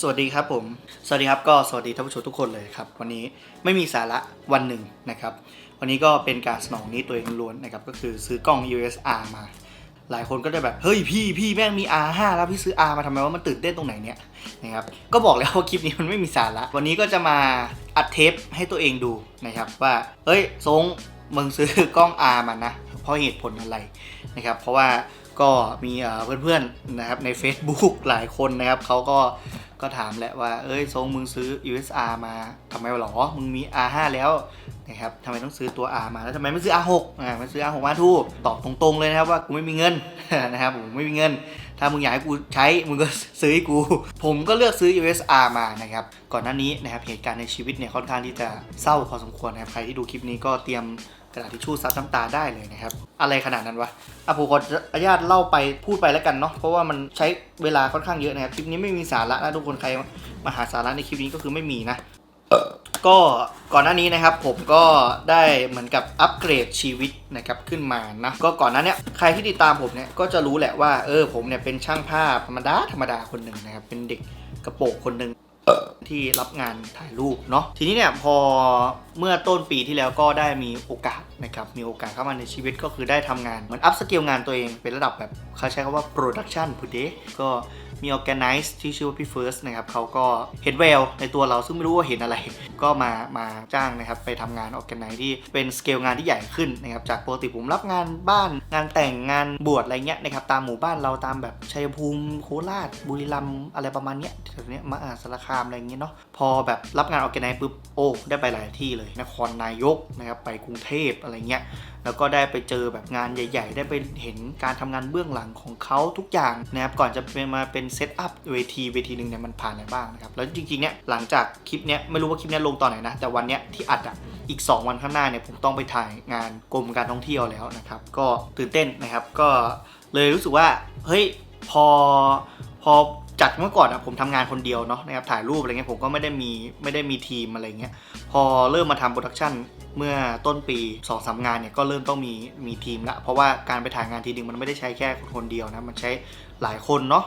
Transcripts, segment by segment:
สวัสดีครับผม สวัสดีครับก็สวัสดีท่านผู้ชมทุกคนเลยครับ วันนี้ไม่มีสาระวันหนึ่งนะครับ วันนี้ก็เป็นการสนองนี้ตัวเองล้วนนะครับ ก็คือซื้อกล้อง USR มา หลายคนก็จะแบบ เฮ้ยพี่พี่แม่งมี R5 แล้วพี่ซื้อ R มาทำไมว่ามันตื่นเต้นตรงไหนเนี่ยนะครับ ก็บอกแล้วว่าคลิปนี้มันไม่มีสาระ วันนี้ก็จะมาอัดเทปให้ตัวเองดูนะครับว่า เฮ้ยทรงมึงซื้อกล้อง R มานะ เพราะเหตุผลอะไรนะครับ เพราะว่าก็มีเพื่อนๆนะครับใน Facebook หลายคนนะครับเขาก็ก็ถามแหละว่า เอ้ยทรงมึงซื้อ USR มาทำไมหรอ มึงมี R5 แล้วนะครับทำไมต้องซื้อตัว R มาแล้วทำไมไม่ซื้อ R6 อ่าไม่ซื้อ R6 มาทูตอบตรงๆเลยนะครับว่ากูไม่มีเงินนะครับผมไม่มีเงิน ถ้ามึงอยากให้กูใช้ มึงก็ซื้อให้กู ผมก็เลือกซื้อ USR มานะครับ ก่อนหน้านี้นะครับเหตุการณ์ในชีวิตเนี่ยค่อนข้างที่จะเศร้าพอสมควรนะครับใครที่ดูคลิปนี้ก็เตรียมกระดาษทิชชู่ซับน้ำตาได้เลยนะครับ อะไรขนาดนั้นวะอะผมขออนุญาตเล่าไปพูดไปแล้วกันเนาะเพราะว่ามันใช้เวลาค่อนข้างเยอะนะครับคลิปนี้ไม่มีสาระนะทุกคนใครมาหาสาระในคลิปนี้ก็คือไม่มีนะ ก็ก่อนหน้านี้นะครับผมก็ได้เหมือนกับอัปเกรดชีวิตนะครับขึ้นมานะก็ก่อนหน้านี้ใครที่ติดตามผมเนี่ยก็จะรู้แหละว่าเออผมเนี่ยเป็นช่างภาพธรรมดาธรรมดาคนหนึ่งนะครับเป็นเด็กกระโปรงคนหนึ่งที่รับงานถ่ายรูปเนาะทีนี้เนี่ยพอเมื่อต้นปีที่แล้วก็ได้มีโอกาสนะครับมีโอกาสเข้ามาในชีวิตก็คือได้ทำงานเหมือนอัพสเกลงานตัวเองเป็นระดับแบบเขาใช้คำว่าโปรดักชันพูดเดก็ มี Organize ที่ชื่อว่าพี่เฟิร์สนะครับเขาก็เห็นแววในตัวเราซึ่งไม่รู้ว่าเห็นอะไร ก็มามาจ้างนะครับไปทำงาน Organize ที่เป็นสเกลงานที่ใหญ่ขึ้นนะครับจากปกติผมรับงานบ้านงานแต่งงานบวชอะไรเงี้ยนะครับตามหมู่บ้านเราตามแบบชัยภูมิโคราชบุรีรัมย์อะไรประมาณเนี้ยแถวเนี้ยมหาสารคามอะไรเงี้ยเนาะพอแบบรับงาน Organize ปุ๊บโอ้ได้ไปหลายที่เลยนครนายกนะครับไปกรุงเทพอะไรเงี้ยแล้วก็ได้ไปเจอแบบงานใหญ่ ๆ ได้ไปเห็นการทำงานเบื้องหลังของเขาทุกอย่างนะครับก่อนจะเป็นมาเป็นเซตอัพเวทีเวทีหนึ่งเนี่ยมันผ่านอะไรบ้างนะครับแล้วจริงๆเนี่ยหลังจากคลิปเนี้ยไม่รู้ว่าคลิปเนี้ยลงตอนไหนนะแต่วันเนี้ยที่อัดอะอีก 2 วันข้างหน้าเนี่ยผมต้องไปถ่ายงานกรมการท่องเที่ยวแล้วนะครับก็ตื่นเต้นนะครับก็เลยรู้สึกว่าเฮ้ยพอพอ จากเมื่อก่อนอะผมทำงานคนเดียวเนาะนะครับถ่ายรูปอะไรเงี้ยผมก็ไม่ได้มีไม่ได้มีทีมอะไรเงี้ยพอเริ่มมาทำโปรดักชันเมื่อต้นปี2อสางานเนี่ยก็เริ่มต้องมีมีทีมละเพราะว่าการไปถ่ายงานทีนึงมันไม่ได้ใช้แค่คนคนเดียวนะมันใช้หลายคนเนาะ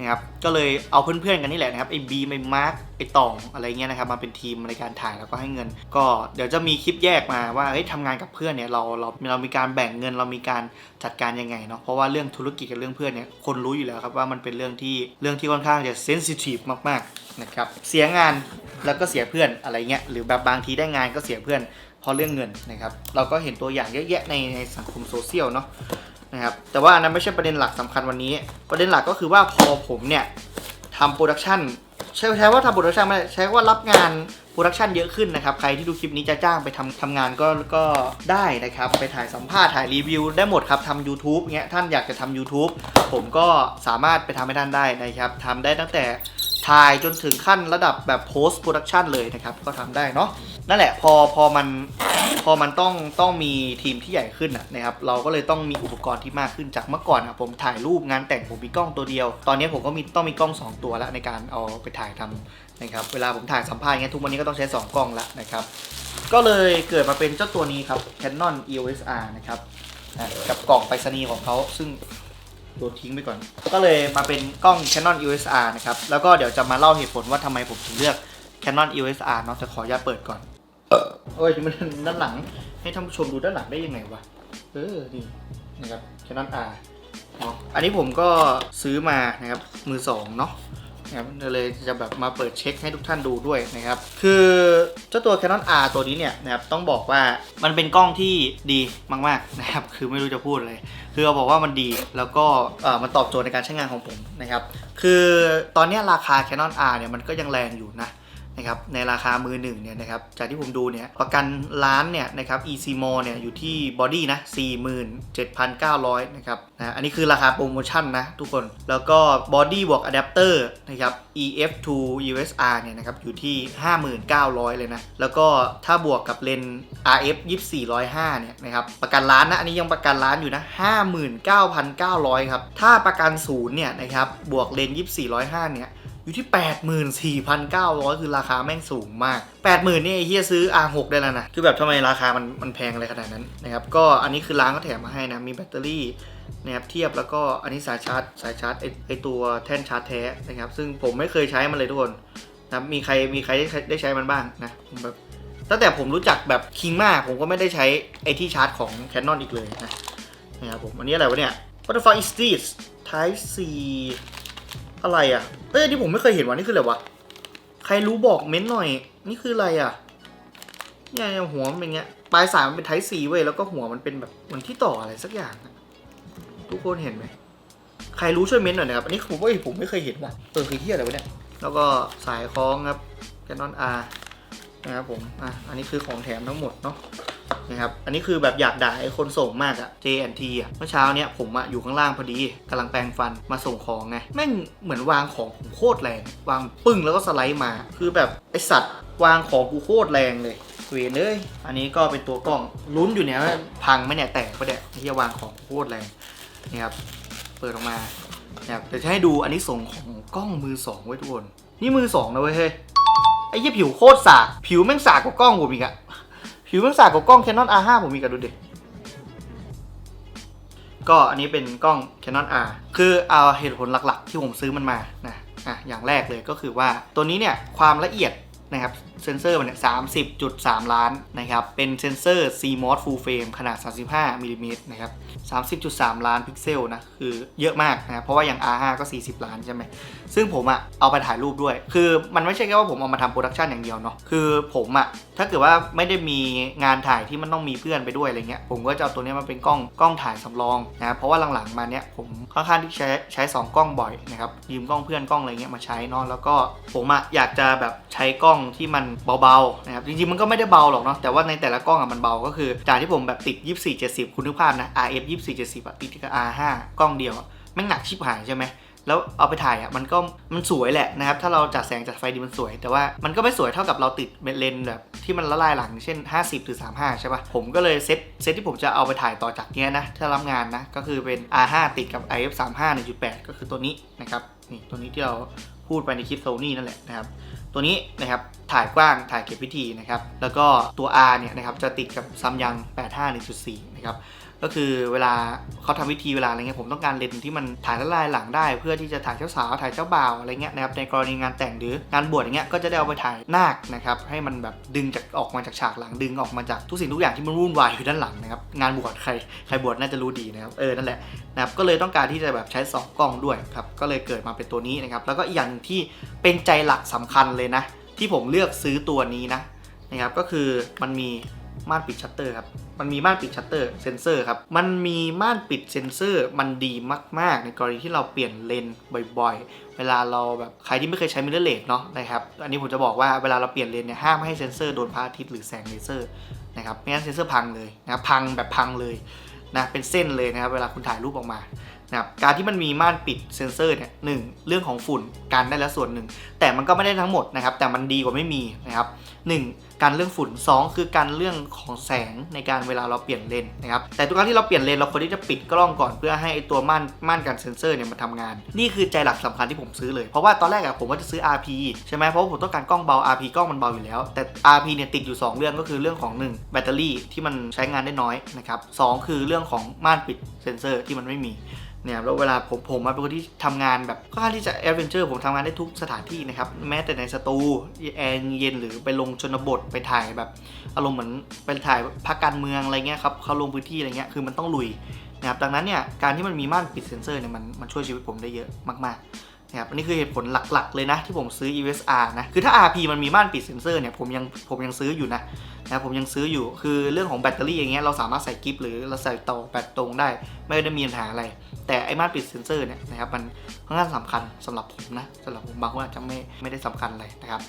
นะครับก็เลยเอาเพื่อนๆกันนี่แหละนะครับไอ้บีไอ้มาร์คไอ้ตองอะไรเงี้ยนะครับมาเป็นทีมในการถ่ายแล้วก็ให้เงิน ก็เดี๋ยวจะมีคลิปแยกมาว่าเฮ้ยทำงานกับเพื่อนเนี่ยเราเราเรามีการแบ่งเงินเรามีการจัดการยังไงเนาะเพราะว่าเรื่องธุรกิจกับเรื่องเพื่อนเนี่ยคนรู้อยู่แล้วครับว่ามันเป็นเรื่องที่เรื่องที่ค่อนข้างจะเซนซิทีฟมากๆนะครับเสียงานแล้วก็เสียเพื่อนอะไรเงี้ยหรือแบบบางทีได้งานก็เสียเพื่อนเพราะเรื่องเงินนะครับเราก็เห็นตัวอย่างเยอะแยะในในสังคมโซเชียลเนาะ นะครับแต่ว่าอันนั้นไม่ใช่ประเด็นหลักสำคัญวันนี้ ประเด็นหลักก็คือว่าพอผมเนี่ยทำโปรดักชันใช้ใช้ว่าทำโปรดักชันไม่ใช้ว่ารับงานโปรดักชันเยอะขึ้นนะครับ ใครที่ดูคลิปนี้จะจ้างไปทำทำงานก็ก็ได้นะครับ ไปถ่ายสัมภาษณ์ถ่ายรีวิวได้หมดครับทำ YouTube เงี้ยท่านอยากจะทำ YouTube ผมก็สามารถไปทำให้ท่านได้นะครับทำได้ตั้งแต่ถ่ายจนถึงขั้นระดับแบบ post production เลยนะครับ ก็ทำได้เนาะ นั่นแหละพอพอมันพอมันต้องต้องมีทีมที่ใหญ่ขึ้นนะครับ เราก็เลยต้องมีอุปกรณ์ที่มากขึ้นจากเมื่อก่อนอะผมถ่ายรูปงานแต่งผมมีกล้องตัวเดียว ตอนนี้ผมก็มีต้องมีกล้อง 2 ตัวแล้วในการเอาไปถ่ายทำนะครับ เวลาผมถ่ายสัมภาษณ์เงี้ยทุกวันนี้ก็ต้องใช้ 2 กล้องละนะครับ ก็เลยเกิดมาเป็นเจ้าตัวนี้ครับ Canon EOS R นะครับกับกล่องไปรษณีย์ของเขาซึ่งโดนทิ้งไปก่อน ก็เลยมาเป็นกล้อง Canon EOS R นะครับ แล้วก็เดี๋ยวจะมาเล่าเหตุผลว่าทำไมผมถึงเลือก Canon EOS R เนาะจะขออนุญาตเปิดก่อน โอ้ยมันด้านหลัง ให้ท่านผู้ชมดูด้านหลังได้ยังไงวะ เออ นี่นะครับ Canon R เนาะอันนี้ผมก็ซื้อมานะครับมือสองเนาะนะครับเลยจะแบบมาเปิดเช็คให้ทุกท่านดูด้วยนะครับ คือเจ้าตัว Canon R ตัวนี้เนี่ยนะครับต้องบอกว่ามันเป็นกล้องที่ดีมากๆนะครับ คือไม่รู้จะพูดอะไรคือเอาบอกว่ามันดีแล้วก็เออมันตอบโจทย์ในการใช้งานของผมนะครับ คือตอนนี้ราคา Canon R เนี่ยมันก็ยังแรงอยู่นะ นะครับในราคามือหนึ่งเนี่ยนะครับจากที่ผมดูเนี่ยประกันล้านเนี่ยนะครับ EC m o เนี่ยอยู่ที่บอดี้นะ47,900นะครับนะอันนี้คือราคาโปรโมชั่นนะทุกคนแล้วก็บอดี้บวกอะแดปเตอร์นะครับ EF to USR เนี่ยนะครับอยู่ที่ 59,000 เลยนะแล้วก็ถ้าบวกกับเลนส์ RF 2405เนี่ยนะครับประกันล้านนะอันนี้ยังประกันล้านอยู่นะ59,900ครับถ้าประกันศูนย์เนี่ยนะครับบวกเลนส์2405เนี่ย อยู่ที่ 84,900 คือราคาแม่งสูงมาก 80,000นี่เฮียซื้อ R6 ได้แล้วนะ คือแบบทำไมราคามันมันแพงอะไรขนาดนั้นนะครับ ก็อันนี้คือร้านก็แถมมาให้นะ มีแบตเตอรี่นะครับเทียบแล้วก็อันนี้สายชาร์จสายชาร์จไอไอตัวแท่นชาร์จแท้นะครับ ซึ่งผมไม่เคยใช้มันเลยทุกคนนะมีใครมีใครได้ใช้ได้ใช้มันบ้างนะผมแบบตั้งแต่ผมรู้จักแบบคิงมากผมก็ไม่ได้ใช้ไอที่ชาร์จของ Canon อีกเลยนะนะครับผมอันนี้อะไรวะเนี่ย What the fuck is this Type C อะไรอะเอ้ยอันนี่ผมไม่เคยเห็นวะนี่คืออะไรวะ ใครรู้บอกเม้นหน่อย นี่คืออะไรอะเนี่ยหัวมันเป็นเงี้ย ปลายสายมันเป็น Type C เว้ย แล้วก็หัวมันเป็นแบบเหมือนที่ต่ออะไรสักอย่าง ทุกคนเห็นไหม ใครรู้ช่วยเม้นต์หน่อยนะครับ อันนี้ผมว่าผมไม่เคยเห็นว่ะ เออคือเฮียอะไรวะเนี่ย แล้วก็สายคล้องครับ Canon R นะครับผม อะ อันนี้คือของแถมทั้งหมดเนาะ นะครับ อันนี้คือแบบอยากด่าไอ้คนส่งมากอะ JNT อะเมื่อเช้าเนี้ยผมอะอยู่ข้างล่างพอดีกำลังแปรงฟันมาส่งของไง แม่งเหมือนวางของผมโคตรแรง วางปึ้งแล้วก็สไลด์มา คือแบบไอสัตว์วางของกูโคตรแรงเลยเวนเลย อันนี้ก็เป็นตัวกล้องลุ้นอยู่เนี่ยว่าพังไหมเนี่ยแตกปะเนี่ยที่จะวางของโคตรแรงนี่ครับ เปิดออกมานะครับเดี๋ยวจะให้ดูอันนี้ส่งของกล้องมือสองไว้ทุกคน นี่มือสองนะเว้ยเฮ้ยไอ้ยี่ผิวโคตรสาก ผิวแม่งสากกว่ากล้องผมอีกอะ ผิวแม่งสากกว่ากล้อง Canon R5 ผมมีกันดูดิ ก็อันนี้เป็นกล้อง Canon R คือเอาเหตุผลหลักๆ ที่ผมซื้อมันมานะอะอย่างแรกเลยก็คือว่าตัวนี้เนี่ยความละเอียดนะครับเซนเซอร์มันเนี่ย30.3ล้านนะครับ เป็นเซนเซอร์ CMOS Full Frame ขนาด 35มิลลิเมตรนะครับ30.3 ล้านพิกเซลนะคือเยอะมากนะครับเพราะว่าอย่าง R5 ก็ 40 ล้านใช่ไหมซึ่งผมอะเอาไปถ่ายรูปด้วย คือมันไม่ใช่แค่ว่าผมเอามาทำโปรดักชันอย่างเดียวเนาะคือผมอะถ้าเกิดว่าไม่ได้มีงานถ่ายที่มันต้องมีเพื่อนไปด้วยอะไรเงี้ยผมก็จะเอาตัวนี้มาเป็นกล้องกล้องถ่ายสำรองนะครับเพราะว่าหลังๆมาเนี้ยผมค่อนข้างที่ใช้ใช้2กล้องบ่อยนะครับยืมกล้องเพื่อนกล้องอะไรเงี้ยมาใช้เนาะแล้วก็ผมอะอยากจะแบบใช้กล้องที่มันเบาๆนะครับจริงๆมันก็ไม่ได้เบาหรอกเนาะแต่ว่าในแต่ละกล้องอะมันเบาก็คือจากที่ผมแบบติด 2470 คุณนึกภาพนะ f 2470อะติดกับ R5 กล้องเดียวแม่งหนักชิบหายใช่ไหมแล้วเอาไปถ่ายอะมันก็มันสวยแหละนะครับ ถ้าเราจัดแสงจัดไฟดีมันสวย แต่ว่ามันก็ไม่สวยเท่ากับเราติดเลนส์แบบที่มันละลายหลังเช่น 50 หรือ 35 ใช่ปะ่ะ ผมก็เลยเซตเซตที่ผมจะเอาไปถ่ายต่อจากเนี้ยนะ ถ้ารับงานนะ ก็คือเป็น R5 ติดกับ IF 35 1.8 ก็คือตัวนี้นะครับนี่ตัวนี้ที่เราพูดไปในคลิปโซนี่นั่นแหละนะครับตัวนี้นะครับถ่ายกว้างถ่ายเก็บวิธีนะครับแล้วก็ตัว R เนี่ยนะครับจะติดกับซัมยัง85 1.4 นะครับ ก็คือเวลาเขาทำวิธีเวลาอะไรเงี้ยผมต้องการเลนส์ที่มันถ่ายละลายหลังได้ เพื่อที่จะถ่ายเจ้าสาวถ่ายเจ้าบ่าวอะไรเงี้ยนะครับในกรณีงานแต่งหรืองานบวชอย่างเงี้ยก็จะได้เอาไปถ่ายนาคนะครับให้มันแบบดึงจากออกมาจากฉากหลังดึงออกมาจากทุกสิ่งทุกอย่างที่มันวุ่นวายอยู่ด้านหลังนะครับงานบวชใครใครบวชน่าจะรู้ดีนะครับเออนั่นแหละนะครับก็เลยต้องการที่จะแบบใช้สองกล้องด้วยครับก็เลยเกิดมาเป็นตัวนี้นะครับแล้วก็อีกอย่างที่เป็นใจหลักสำคัญเลยนะที่ผมเลือกซื้อตัวนี้นะนะครับก็คือมันมีม่านปิดชัตเตอร์ครับ มันมีม่านปิดชัตเตอร์เซนเซอร์ครับ มันมีม่านปิดเซนเซอร์ มันดีมาก ๆ ในกรณีที่เราเปลี่ยนเลนส์บ่อยๆ เวลาเราแบบใครที่ไม่เคยใช้มิเรอร์เลสเนาะนะครับอันนี้ผมจะบอกว่าเวลาเราเปลี่ยนเลนส์เนี่ยห้ามไม่ให้เซนเซอร์โดนพระอาทิตย์หรือแสงเลเซอร์นะครับไม่งั้นเซนเซอร์พังเลยนะครับพังแบบพังเลยนะเป็นเส้นเลยนะครับเวลาคุณถ่ายรูปออกมานะครับการที่มันมีม่านปิดเซนเซอร์เนี่ยหนึ่งเรื่องของฝุ่นกันได้แล้วส่วนหนึ่ง แต่มันก็ไม่ได้ทั้งหมดนะครับ แต่มันดีกว่าไม่มีนะครับ 1. การเรื่องฝุ่น 2 คือการเรื่องของแสงในการเวลาเราเปลี่ยนเลนนะครับแต่ทุกครั้งที่เราเปลี่ยนเลนเราควรที่จะปิดกล้องก่อนเพื่อให้ตัวม่านม่านกันเซนเซอร์เนี่ยมันทำงาน นี่คือใจหลักสำคัญที่ผมซื้อเลย เพราะว่าตอนแรกอะผมว่าจะซื้อ RP ใช่ไหมเพราะว่าผมต้องการกล้องเบา RP กล้องมันเบาอยู่แล้ว แต่ RP เนี่ยติดอยู่ 2 เรื่องก็คือเรื่องของ 1 แบตเตอรี่ที่มันใช้งานได้น้อยนะครับสองคือเรื่องของม่านปิดเซนเซอร์ที่มันไม่มี เนี่ยแล้วเวลาผมผมมาเป็นคนที่ทำงานแบบค่อนข้างที่จะแอดเวนเจอร์ผมทำงานได้ทุกสถานที่นะครับ แม้แต่ในสตูแอร์เย็นหรือไปลงชนบทไปถ่ายแบบอารมณ์เหมือนไปถ่ายพักการเมืองอะไรเงี้ยครับเขาลงพื้นที่อะไรเงี้ยคือมันต้องลุยนะครับดังนั้นเนี่ยการที่มันมีม่านปิดเซนเซอร์เนี่ยมันมันช่วยชีวิตผมได้เยอะมากๆ นะครับอันนี้คือเหตุผลหลักๆ เลยนะ ที่ผมซื้อ ESR นะ คือถ้า RP มันมีม่านปิดเซนเซอร์เนี่ยผมยังผมยังซื้ออยู่นะนะผมยังซื้ออยู่คือเรื่องของแบตเตอรี่อย่างเงี้ยเราสามารถใส่กิฟหรือเราใส่ต่อแบตตรงได้ ไม่ได้มีปัญหาอะไร แต่ไอ้ม่านปิดเซนเซอร์เนี่ยนะครับมันค่อนข้างสำคัญสำหรับผมนะสำหรับผมบางคนอาจจะไม่ไม่ได้สำคัญอะไรนะครับ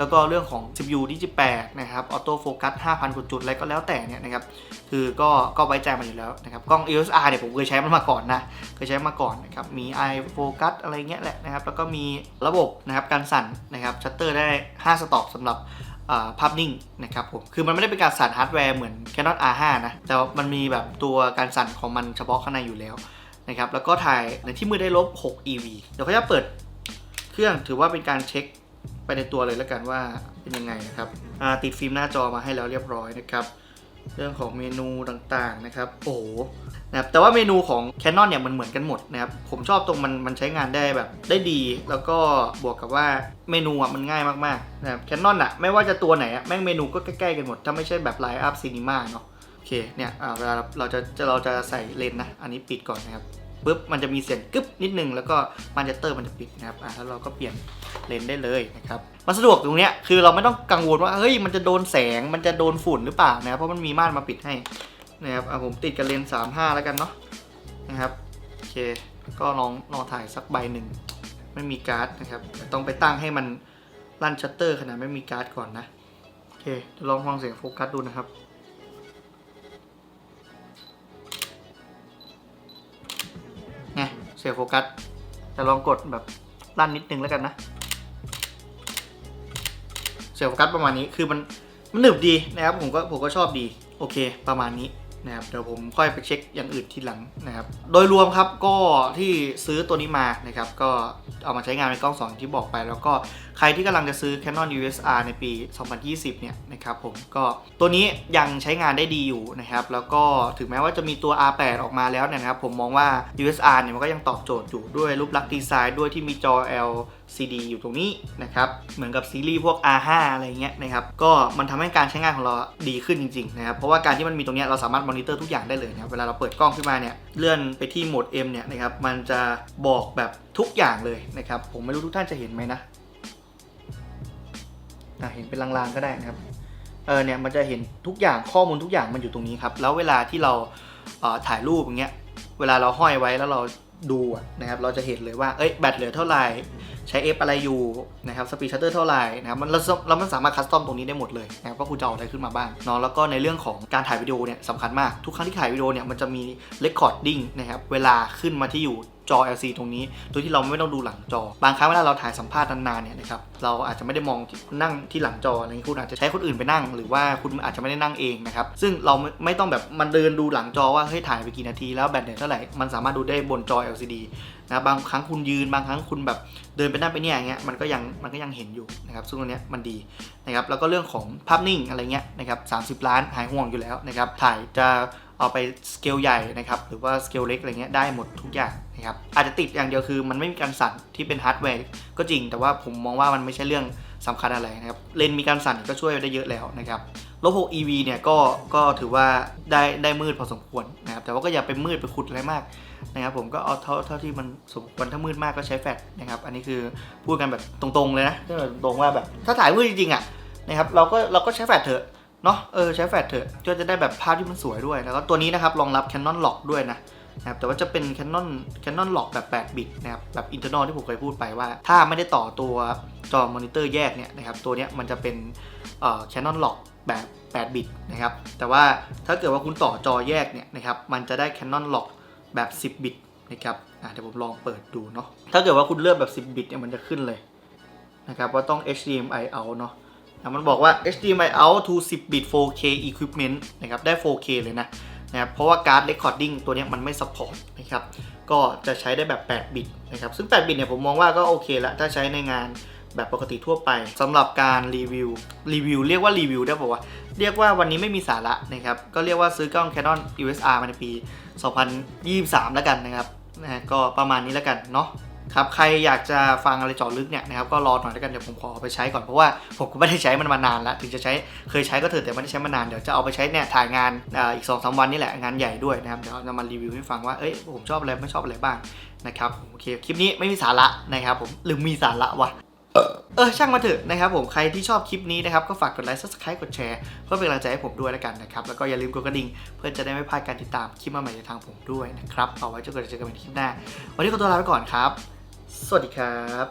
แล้วก็เรื่องของ CPU ดิจิ8นะครับออโต้โฟกัส5,000กว่าจุดอะไรก็แล้วแต่เนี่ยนะครับคือก็ก็ไว้ใจมันอยู่แล้วนะครับกล้อง EOS R เนี่ยผมเคยใช้มันมาก่อนนะเคยใช้มาก่อนนะครับมี i focus อะไรเงี้ยแหละนะครับแล้วก็มีระบบนะครับการสั่นนะครับชัตเตอร์ได้ 5 สต็อปสำหรับภาพนิ่งนะครับผม คือมันไม่ได้เป็นการสั่นฮาร์ดแวร์เหมือน Canon R5 นะ แต่มันมีแบบตัวการสั่นของมันเฉพาะข้างในอยู่แล้วนะครับ แล้วก็ถ่ายในที่มือได้ลบ 6 EV เดี๋ยวเขาจะเปิดเครื่องถือว่าเป็นการเช็ค ไปในตัวเลยแล้วกันว่าเป็นยังไงนะครับติดฟิล์มหน้าจอมาให้แล้วเรียบร้อยนะครับ เรื่องของเมนูต่างๆนะครับ โอ้โหนะครับแต่ว่าเมนูของ Canon เนี่ยมันเหมือนกันหมดนะครับผมชอบตรงมันมันใช้งานได้แบบได้ดี แล้วก็บวกกับว่าเมนูอะมันง่ายมากๆนะครับ Canon อะไม่ว่าจะตัวไหนอะแม่งเมนูก็ใกล้ๆกันหมด ถ้าไม่ใช่แบบ Line Up Cinema เนาะโอเคเนี่ยเวลาเราจะเราจะใส่เลนส์นะ อันนี้ปิดก่อนนะครับ ปุ๊บมันจะมีเสียงกึ๊บนิดนึงแล้วก็มันจะเตอร์มันจะปิดนะครับอ่าแล้วเราก็เปลี่ยนเลนได้เลยนะครับมันสะดวกตรงเนี้ยคือเราไม่ต้องกังวลว่าเฮ้ยมันจะโดนแสงมันจะโดนฝุ่นหรือเปล่านะครับเพราะมันมีม่านมาปิดให้นะครับอะผมติดกับเลนส์สามห้าแล้วกันเนาะนะครับโอเคก็ลองลองถ่ายสักใบหนึ่งไม่มีการ์ดนะครับต้องไปตั้งให้มันลั่นชัตเตอร์ขนาดไม่มีการ์ดก่อนนะโอเคลองฟังเสียงโฟกัสดูนะครับ เสียโฟกัสแต่ลองกดแบบลั่นนิดนึงแล้วกันนะ เสียโฟกัสประมาณนี้คือมันมันหนึบดีนะครับผมก็ผมก็ชอบดี โอเค ประมาณนี้ นะครับเดี๋ยวผมค่อยไปเช็คอย่างอื่นทีหลังนะครับ โดยรวมครับก็ที่ซื้อตัวนี้มานะครับ ก็เอามาใช้งานเป็นกล้องสองที่บอกไป แล้วก็ใครที่กำลังจะซื้อ Canon USR ในปี 2020 เนี่ยนะครับผมก็ตัวนี้ยังใช้งานได้ดีอยู่นะครับ แล้วก็ถึงแม้ว่าจะมีตัว R8 ออกมาแล้วเนี่ยนะครับ ผมมองว่า USR เนี่ยมันก็ยังตอบโจทย์อยู่ด้วยรูปลักษณ์ดีไซน์ด้วยที่มีจอ L CD อยู่ตรงนี้นะครับ เหมือนกับซีรีส์พวก R5 อะไรเงี้ยนะครับ ก็มันทำให้การใช้งานของเราดีขึ้นจริงๆนะครับ เพราะว่าการที่มันมีตรงนี้เราสามารถมอนิเตอร์ทุกอย่างได้เลยนะครับ เวลาเราเปิดกล้องขึ้นมาเนี่ย เลื่อนไปที่โหมด M เนี่ยนะครับ มันจะบอกแบบทุกอย่างเลยนะครับ ผมไม่รู้ทุกท่านจะเห็นไหมนะอะเห็นเป็นลางๆก็ได้นะครับ เออเนี่ยมันจะเห็นทุกอย่างข้อมูลทุกอย่างมันอยู่ตรงนี้ครับ แล้วเวลาที่เราเออถ่ายรูปอย่างเงี้ย เวลาเราห้อยไว้แล้วเรา ดูนะครับเราจะเห็นเลยว่าเอ้ยแบตเหลือเท่าไหร่ใช้ F อะไรอยู่นะครับสปีดชัตเตอร์เท่าไหร่นะครับมันเราเรามันสามารถคัสตอมตรงนี้ได้หมดเลยนะครับว่าคุณจะเอาอะไรขึ้นมาบ้างเนาะแล้วก็ในเรื่องของการถ่ายวิดีโอเนี่ยสำคัญมากทุกครั้งที่ถ่ายวิดีโอเนี่ยมันจะมี recording นะครับเวลาขึ้นมาที่อยู่ จอ LC ตรงนี้ โดยที่เราไม่ต้องดูหลังจอ บางครั้งเวลาเราถ่ายสัมภาษณ์นานๆเนี่ยนะครับเราอาจจะไม่ได้มองนั่งที่หลังจออะไรอย่างนี้คุณอาจจะใช้คนอื่นไปนั่ง หรือว่าคุณอาจจะไม่ได้นั่งเองนะครับซึ่งเราไม่ไม่ต้องแบบมันเดินดูหลังจอว่าเฮ้ยถ่ายไปกี่นาทีแล้วแบตเหลือเท่าไหร่มันสามารถดูได้บนจอ LCD นะบางครั้งคุณยืนบางครั้งคุณแบบเดินไปนั่นไปเนี่ยอย่างเงี้ยมันก็ยังมันก็ยังเห็นอยู่นะครับซึ่งตรงเนี้ยมันดีนะครับแล้วก็เรื่องของภาพนิ่งอะไรเงี้ยนะครับ30 ล้านหายห่วงอยู่แล้วนะครับถ่ายจะ เอาไปสเกลใหญ่นะครับหรือว่าสเกลเล็กอะไรเงี้ยได้หมดทุกอย่างนะครับอาจจะติดอย่างเดียวคือมันไม่มีการสั่นที่เป็นฮาร์ดแวร์ก็จริง แต่ว่าผมมองว่ามันไม่ใช่เรื่องสำคัญอะไรนะครับเลนมีการสั่นก็ช่วยได้เยอะแล้วนะครับรถ6 EV เนี่ยก็ก็ถือว่าได้ได้มืดพอสมควรนะครับแต่ว่าก็อย่าไปมืดไปขุดอะไรมากนะครับผมก็เอาเท่าเท่าที่มันสมควรถ้ามืดมากก็ใช้แฟลชนะครับอันนี้คือพูดกันแบบตรงๆเลยนะตรงๆว่าแบบถ้าถ่ายมืดจริงๆอะนะครับเราก็เราก็ใช้แฟลชเถอะ เนาะเออใช้แฟลชเถอะก็จะได้แบบภาพที่มันสวยด้วย แล้วก็ตัวนี้นะครับรองรับ Canon Lock ด้วยนะนะครับแต่ว่าจะเป็น Canon Canon Lock แบบ 8 บิตนะครับแบบ internal ที่ผมเคยพูดไปว่า ถ้าไม่ได้ต่อตัวจอมอนิเตอร์แยกเนี่ยนะครับตัวเนี้ยมันจะเป็นเอ่อ Canon Lock แบบ 8 บิตนะครับแต่ว่าถ้าเกิดว่าคุณต่อจอแยกเนี่ยนะครับมันจะได้ Canon Lock แบบ 10 บิตนะครับอะเดี๋ยวผมลองเปิดดูเนาะถ้าเกิดว่าคุณเลือกแบบ 10 บิตเนี่ยมันจะขึ้นเลยนะครับว่าต้อง HDMI out เนาะอะ มันบอกว่า HDMI out to 10 bit 4K equipment นะครับได้ 4K เลยนะนะครับเพราะว่าการ์ด recording ตัวนี้มันไม่ support นะครับก็จะใช้ได้แบบ 8 บิตนะครับซึ่ง 8 บิตเนี่ยผมมองว่าก็โอเคละถ้าใช้ในงานแบบปกติทั่วไปสำหรับการรีวิวรีวิวเรียกว่ารีวิวได้ป่าวะเรียกว่าวันนี้ไม่มีสาระนะครับก็เรียกว่าซื้อกล้อง Canon USR มาในปี 2023 แล้วกันนะครับนะฮะก็ประมาณนี้แล้วกันเนาะ ครับใครอยากจะฟังอะไรเจาะลึกเนี่ยนะครับก็รอหน่อยแล้วกันเดี๋ยวผมขอเอาไปใช้ก่อนเพราะว่าผมก็ไม่ได้ใช้มันมานานแล้วถึงจะใช้เคยใช้ก็เถอะแต่ไม่ได้ใช้มานานเดี๋ยวจะเอาไปใช้เนี่ยถ่ายงานอีก2อสวันนี่แหละงานใหญ่ด้วยนะครับเดี๋ยวจะมารีวิวให้ฟังว่าเอ้ยผมชอบอะไรไม่ชอบอะไรบ้างนะครับโอเคคลิปนี้ไม่มีสาระนะครับผมหรือมีสาระวะเออช่างมาเถอะนะครับผมใครที่ชอบคลิปนี้นะครับก็ฝากกดไลค์ subscribe กดแชร์เพื่อเป็นกำลังใจให้ผมด้วยแล้วกันนะครับแล้วก็อย่าลืมกดกระดิ่งเพื่อจะได้ไม่พลาดการติดตามคลิปใหม่ๆจากทางผมด้วยนะครับเอาไว้เจอกันเจอกันในคลิปหน้า วันนี้ขอตัวลาไปก่อนครับ สวัสดีครับ